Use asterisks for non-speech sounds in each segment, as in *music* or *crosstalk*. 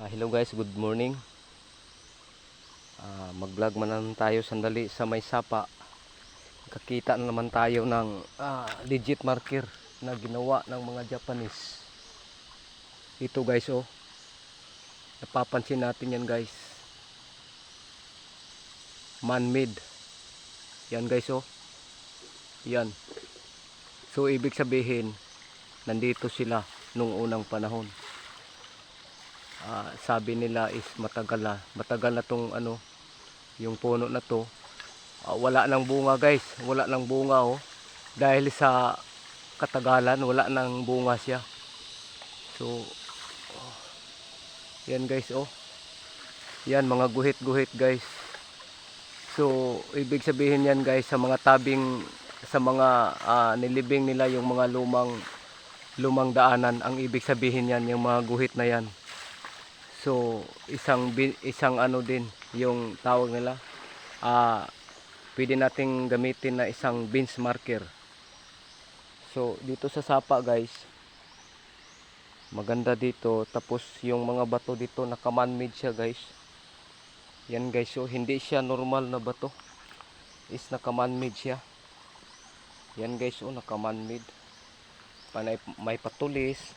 Ah, hello guys, good morning. Ah, mag-vlog man tayo sandali sa may sapa. Kakita na naman tayo ng ah, legit marker na ginawa ng mga Japanese. Ito guys oh. Napapansin natin yan guys. Man-made. Yan guys oh. Yan. So ibig sabihin, nandito sila nung unang panahon. Ah, sabi nila is matagal na matagal na tong ano yung puno na to. Ah, wala nang bunga guys. Wala nang bunga oh. Dahil sa katagalan wala nang bunga siya. So oh, yan guys oh. Yan mga guhit guhit guys. So ibig sabihin yan guys sa mga tabing sa mga ah, nilibing nila yung mga lumang lumang daanan ang ibig sabihin yan yung mga guhit na yan So, isang isang ano din yung tawag nila. Ah, pwede nating gamitin na isang bench marker. So, dito sa sapa, guys. Maganda dito. Tapos yung mga bato dito naka-man-made siya, guys. Yan, guys. So, hindi siya normal na bato. Is naka-man-made siya. Yan, guys. Oh, naka-man-made. Panay, may patulis.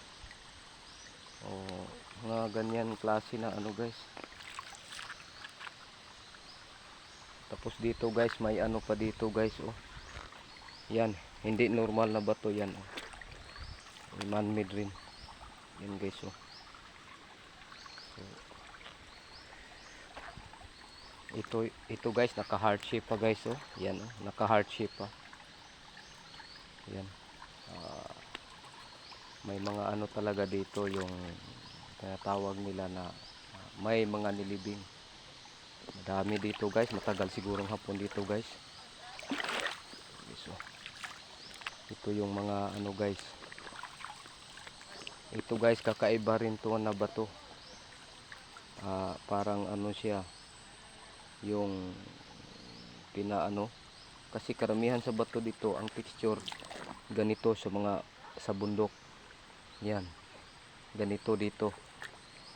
Oh, mga ganyan klase na ano guys. Tapos dito guys may ano pa dito guys oh. Yan hindi normal na bato yan oh. Man made rin. Yan guys oh. So, ito ito guys naka heart shape pa guys oh. Yan oh naka heart shape pa. Yan. Ah, may mga ano talaga dito yung tinatawag nila na may mga nilibing. Madami dito guys. Matagal sigurong hapon dito guys. So, ito yung mga ano guys. Ito guys kakaiba rin to na bato. Ah, parang ano siya yung pinaano. Kasi karamihan sa bato dito ang texture ganito sa mga sa bundok. Yan. Ganito dito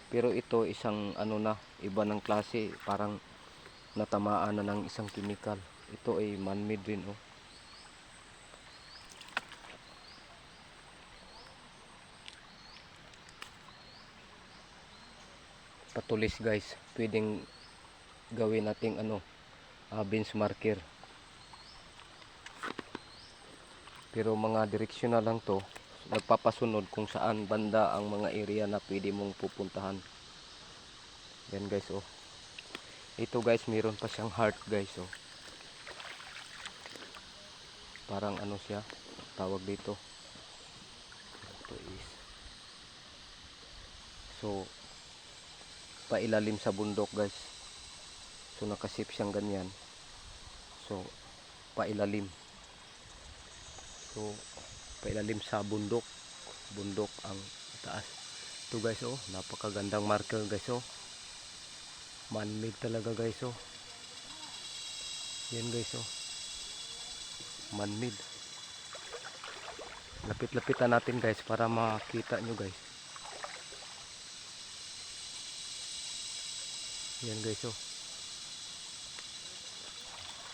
pero ito isang ano na iba ng klase. Parang natamaan na ng isang chemical ito ay man-made rin oh. Patulis guys. Pwedeng gawin nating ano uh, bench marker pero mga direksyon na lang to nagpapasunod kung saan banda ang mga area na pwede mong pupuntahan. Yan guys oh. Ito guys meron pa siyang heart guys oh. Parang ano siya tawag dito. Ito is so pailalim sa bundok guys. So nakasip siyang ganyan. So pailalim. So pailalim sa bundok. Bundok ang taas. Ito guys oh. Napakagandang marker guys oh. Man made talaga guys oh. Yan guys oh. Man made lapit lapitan natin guys para makita nyo guys. Yan guys oh.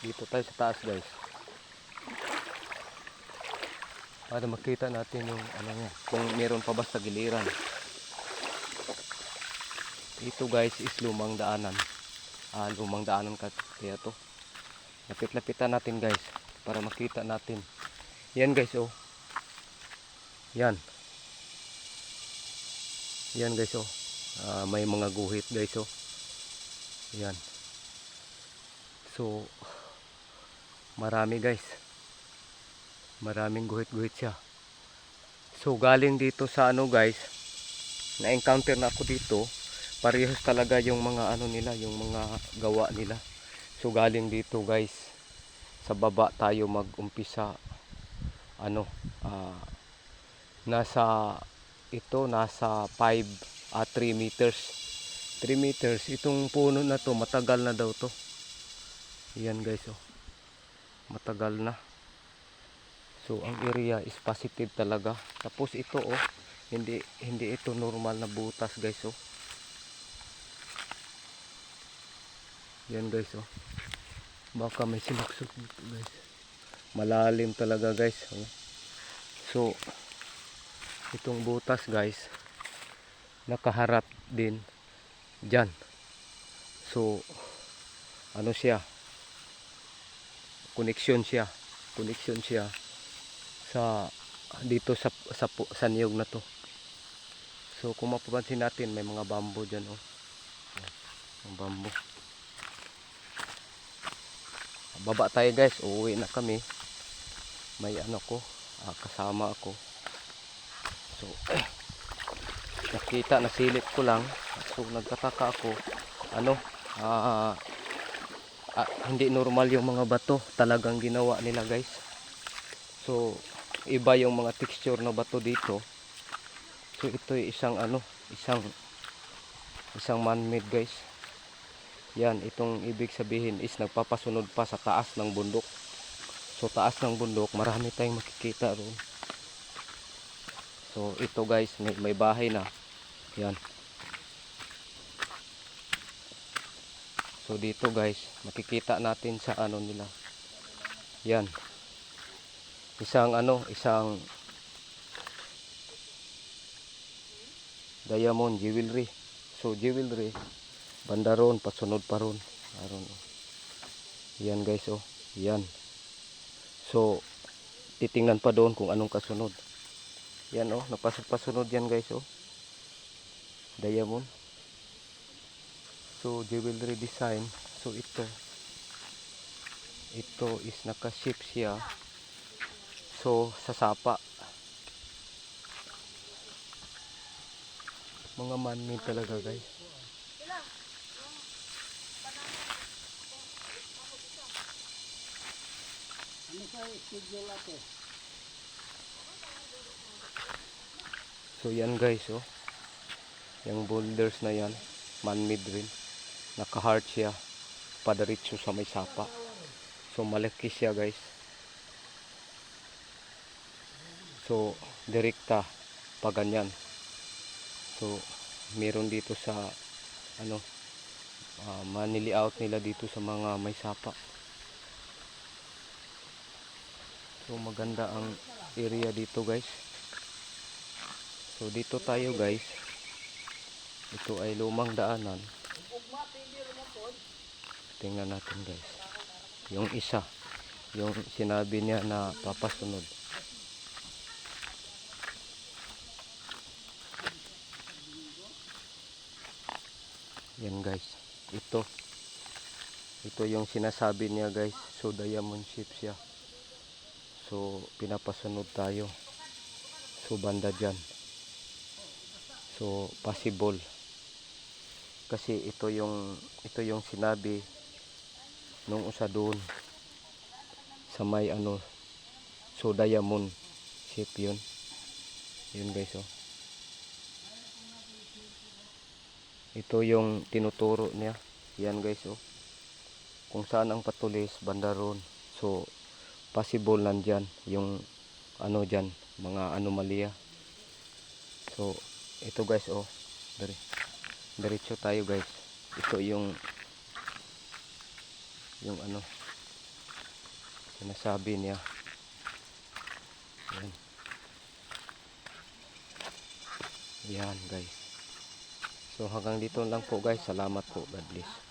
Dito tayo sa taas guys para makita natin yung ano niya kung meron pa ba sa giliran. Ito guys is lumang daanan. Ah, lumang daanan ka- kaya to. Lapit-lapitan natin guys para makita natin. Yan guys oh. Yan. Yan guys oh. Ah, may mga guhit guys oh. Yan. So marami guys maraming guhit-guhit siya. So galing dito sa ano guys na encounter na ako dito parehas talaga yung mga ano nila yung mga gawa nila. So galing dito guys sa baba tayo mag-umpisa. Ano ah, nasa ito nasa 5 ah 3 meters. 3 meters itong puno na to matagal na daw to. Yan guys oh. Matagal na So ang area is positive talaga. Tapos ito oh, hindi hindi ito normal na butas guys oh. Yan guys oh. Baka may sinuksok dito guys. Malalim talaga guys. oh. So, itong butas guys, nakaharap din dyan. So, ano siya? Connection siya. Connection siya sa dito sa sa, sa niyog na to. So, kung mapapansin natin, may mga bamboo dyan oh. Ang bamboo. Baba tayo guys, uuwi na kami. May ano ko, ah, kasama ako. So, *clears throat* nakita, nasilip ko lang. So, nagkataka ako. Ano, ah, ah, hindi normal yung mga bato. Talagang ginawa nila guys. So, iba yung mga texture na bato dito. So, ito isang ano, isang isang man-made guys. Yan, itong ibig sabihin is nagpapasunod pa sa taas ng bundok. So taas ng bundok, marami tayong makikita roon. So ito guys, may, may bahay na. Yan. So dito guys, makikita natin sa ano nila. Yan. Isang ano, isang diamond jewelry. So jewelry, banda ron, pasunod pa ron. Aron. Yan guys oh. Yan. So titingnan pa doon kung anong kasunod. Yan oh, napasok-pasunod yan guys oh. Diamond. So jewelry design. So ito. Ito is naka-ship siya. So sa sapa. Mga man-made talaga guys. So yan guys oh. Yung boulders na yan, man-made rin. Naka-heart siya padaritso sa may sapa. So malaki siya guys. So direkta pa ganyan. So meron dito sa ano uh, manili out nila dito sa mga may sapa. So maganda ang area dito guys. So dito tayo guys. Ito ay lumang daanan. Tingnan natin guys. Yung isa. Yung sinabi niya na papasunod. Yan guys. Ito. Ito yung sinasabi niya guys. So diamond shape siya. So pinapasunod tayo. So banda dyan. So possible. Kasi ito yung ito yung sinabi nung usa doon sa may ano so diamond shape yun. Yun guys oh. Ito yung tinuturo niya. Yan guys oh. Kung saan ang patulis banda ron. So possible nandyan yung ano dyan mga anomalya. So ito guys oh. Dari. Diretso tayo guys. Ito yung yung ano sinasabi niya. Yan. Yan guys. So hanggang dito lang po guys. Salamat po. God bless.